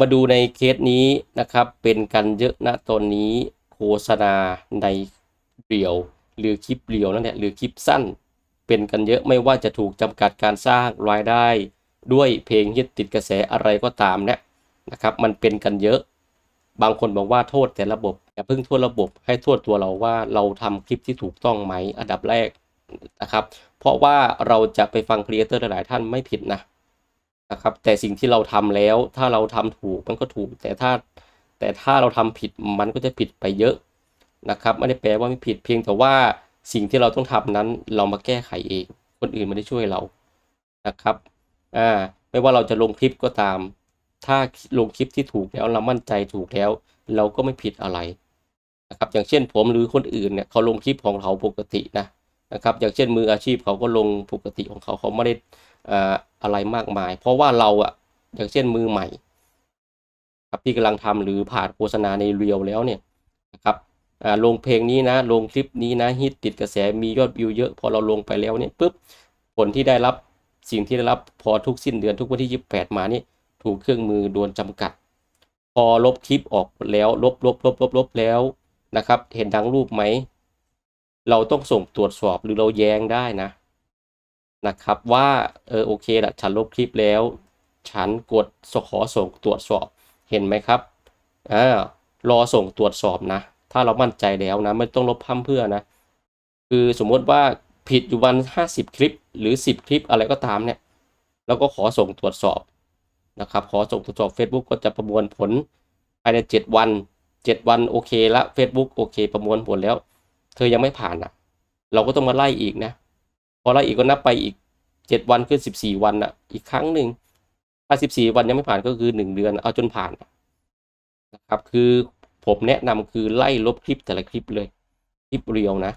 มาดูในเคสนี้นะครับ เป็นกันเยอะนะตอนนี้โฆษณาในเรียวหรือคลิปเรียวนั่นแหละหรือคลิปสั้น เป็นกันเยอะไม่ว่าจะถูกจำกัดการสร้างรายได้ ด้วยเพลงฮิตติดกระแสอะไรก็ตามเนี่ยนะครับ มันเป็นกันเยอะ บางคนบอกว่าโทษแต่ระบบอย่าเพิ่งโทษระบบให้โทษตัวเราว่าเราทำคลิปที่ถูกต้องไหมอันดับแรกนะครับ เพราะว่าเราจะไปฟังครีเอเตอร์หลายท่านไม่ผิดนะ นะครับ แต่สิ่งที่เราทำแล้ว ถ้าเราทำถูกมันก็ถูก แต่ถ้าแต่ถ้าเราทำผิดมันก็จะผิดไปเยอะนะครับ ไม่ได้แปลว่าไม่ผิดเพียงแต่ว่าสิ่งที่เราต้องทำนั้นเรามาแก้ไขเอง คนอื่นไม่ได้ช่วยเรานะครับอ่าไม่ว่าเราจะลงคลิปก็ตาม ถ้าลงคลิปที่ถูกแล้วเรามั่นใจถูกแล้ว เราก็ไม่ผิดอะไรนะครับ อย่างเช่นผมหรือคนอื่นเนี่ยเขาลงคลิปของเขาปกตินะนะครับ อย่างเช่นมืออาชีพเขาก็ลงปกติของเขาเขาไม่ได้ อะไรมากมาย เพราะว่าเราอะอย่างเช่นมือใหม่ ครับที่กำลังทำหรือผ่านโฆษณาในเรียวแล้วเนี่ยนะครับลงเพลงนี้นะลงคลิปนี้นะฮิตติดกระแสมียอดวิวเยอะพอเราลงไปแล้วเนี่ยปุ๊บผลที่ได้รับสิ่งที่ได้รับพอทุกสิ้นเดือนทุกวันที่ 28 มานี่ถูกเครื่องมือโดนจำกัด พอลบคลิปออกแล้วลบลบลบลบลบแล้วนะครับ เห็นดังรูปไหม เราต้องส่งตรวจสอบหรือเราแย้งได้นะ นะครับว่าเออโอเคละฉันลบคลิปแล้ว ฉันกดสขอส่งตรวจสอบเห็นไหมครับอ่ารอส่งตรวจสอบนะ ถ้าเรามั่นใจแล้วนะไม่ต้องลบพั่มเพื่อนะ คือสมมติว่าผิดอยู่วัน 50 คลิป หรือ 10 คลิปอะไรก็ตามเนี่ยแล้วก็ขอส่งตรวจสอบนะครับ ขอส่งตรวจสอบ Facebook ก็จะประมวลผลภายใน 7 วัน 7 วันโอเคละ Facebook โอเค ประมวลผลแล้ว เธอยังไม่ผ่านอะ เราก็ต้องมาไล่อีกนะ พอไล่อีกก็นับไปอีก7วันคือ14วันอะ อีกครั้งหนึ่งถ้า14วันยังไม่ผ่านก็คือ1เดือนเอาจนผ่านนะครับ คือผมแนะนำคือไล่ลบคลิปแต่ละคลิปเลย คลิปเรียวนะ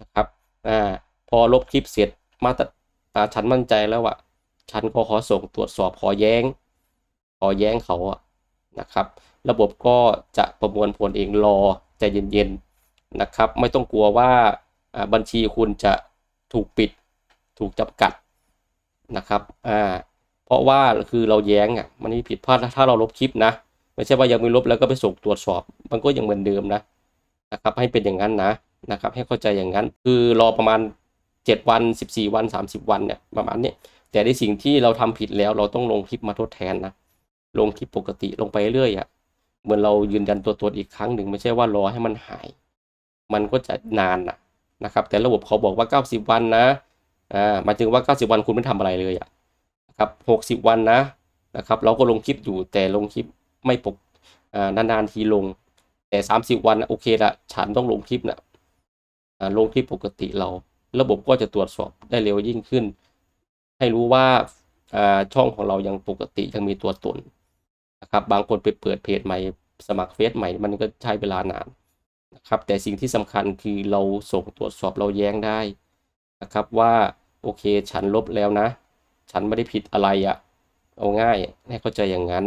นะครับอ่าพอลบคลิปเสร็จมาตัดอ่าฉันมั่นใจแล้วว่าฉันก็ขอส่งตรวจสอบขอแย้ง ขอแย้งเขาอะนะครับ ระบบก็จะประมวลผลเองรอใจเย็นๆนะครับ ไม่ต้องกลัวว่าบัญชีคุณจะถูกปิด ถูกจำกัดนะครับอ่าเพราะว่าคือเราแย้งอะมันม่ผิดพลาดถ้าเราลบคลิปนะไม่ใช่ว่ายังไม่ลบแล้วก็ไปส่งตรวจสอบ มันก็ยังเหมือนเดิมนะนะครับให้เป็นอย่างนั้นนะนะครับให้เข้าใจอย่างนั้นคือรอประมาณ 7 วัน 14 วัน 30 วันเนี่ยประมาณนี้แต่ในสิ่งที่เราทำผิดแล้วเราต้องลงคลิปมาทดแทนนะลงคลิปปกติลงไปเรื่อยอะเหมือนเรายืนยันตัวตนอีกครั้งหนึ่งไม่ใช่ว่ารอให้มันหาย มันก็จะนานนะนะครับ แต่ระบบเขาบอกว่า 90 วันนะ อ่าหมายถึงว่า 90 วันคุณไม่ทำอะไรเลยอะนะครับ 60 วันนะนะครับ เราก็ลงคลิปอยู่แต่ลงคลิปไม่ปกอ่านานๆทีลง แต่ 30 วันโอเคละฉันต้องลงคลิปนะอ่าลงคลิปปกติเรา ระบบก็จะตรวจสอบได้เร็วยิ่งขึ้น ให้รู้ว่าอ่าช่องของเรายังปกติยังมีตัวตนนะครับบางคนไปเปิดเพจใหม่สมัครเฟซใหม่มันก็ใช้เวลานานนะครับแต่สิ่งที่สำคัญคือเราส่งตรวจสอบเราแย้งได้นะครับว่า โอเค ฉันลบแล้วนะ ฉันไม่ได้ผิดอะไรอะ่ะเอาง่ายให้เข้าใจอย่างนั้น